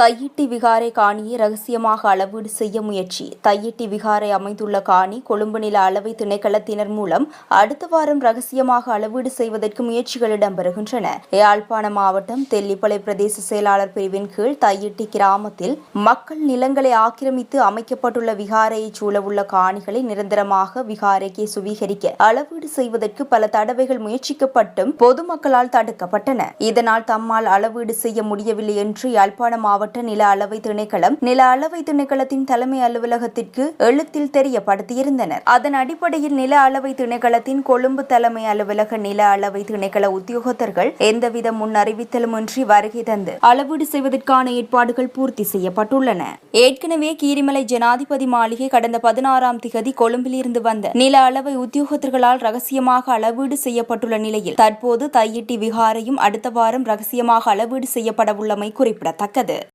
தையிட்டி விகாரை காணியை ரகசியமாக அளவீடு செய்ய முயற்சி. தையிட்டி விகாரை அமைந்துள்ள காணி கொழும்பு நில அளவை திணைக்களத்தினர் மூலம் அடுத்த வாரம் ரகசியமாக அளவீடு செய்வதற்கு முயற்சிகள் இடம்பெறுகின்றன. யாழ்ப்பாண மாவட்டம் தெல்லிப்பளை பிரதேச செயலாளர் பிரிவின் கீழ் தையிட்டி கிராமத்தில் மக்கள் நிலங்களை ஆக்கிரமித்து அமைக்கப்பட்டுள்ள விகாரையை சூழவுள்ள காணிகளை நிரந்தரமாக விகாரைக்கு சுவீகரிக்க அளவீடு செய்வதற்கு பல தடவைகள் முயற்சிக்கப்பட்டும் பொதுமக்களால் தடுக்கப்பட்டன. இதனால் தம்மால் அளவீடு செய்ய முடியவில்லை என்று யாழ்ப்பாண மாவட்ட நில அளவை திணைக்களம் நில அளவை திணைக்களத்தின் தலைமை அலுவலகத்திற்கு எழுத்தில் தெரியப்படுத்தியிருந்தனர். அதன் அடிப்படையில் நில அளவை திணைக்களத்தின் கொழும்பு தலைமை அலுவலக நில அளவை திணைக்கள உத்தியோகத்தர்கள் எந்தவித முன் அறிவித்தலுமின்றி வருகை தந்து அளவீடு செய்வதற்கான ஏற்பாடுகள் பூர்த்தி செய்யப்பட்டுள்ளன. ஏற்கனவே கீரிமலை ஜனாதிபதி மாளிகை கடந்த பதினாறாம் திகதி கொழும்பிலிருந்து வந்த நில அளவை உத்தியோகத்தர்களால் ரகசியமாக அளவீடு செய்யப்பட்டுள்ள நிலையில் தற்போது தையிட்டி விகாரையும் அடுத்த வாரம் ரகசியமாக அளவீடு செய்யப்படவுள்ளமை குறிப்பிடத்தக்கது.